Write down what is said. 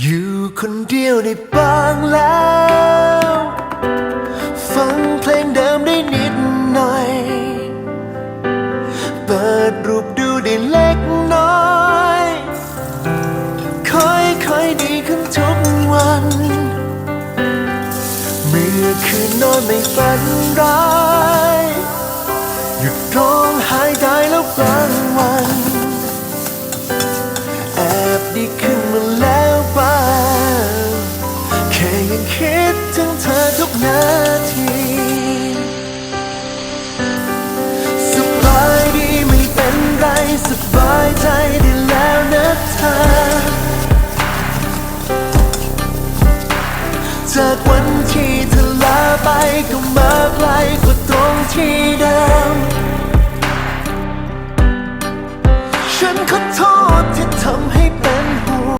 อยู่คนเดียวได้บ้างแล้ว ฟังเพลงเดิมได้นิดหน่อย เปิดรูปดูได้เล็กน้อยค่อยๆดีขึ้นทุกวันเมื่อคืนนอนไม่ฝันร้ายหยุดร้องไห้ได้แล้วบางวัน แอบดีขึ้น คิดถึงเธอทุกนาทีสบายดีไม่เป็นไรสบายใจได้แล้วนะเธอ จากวันที่เธอลาไปก็มาไกลกว่าตรงที่เดิมฉันขอโทษที่ทำให้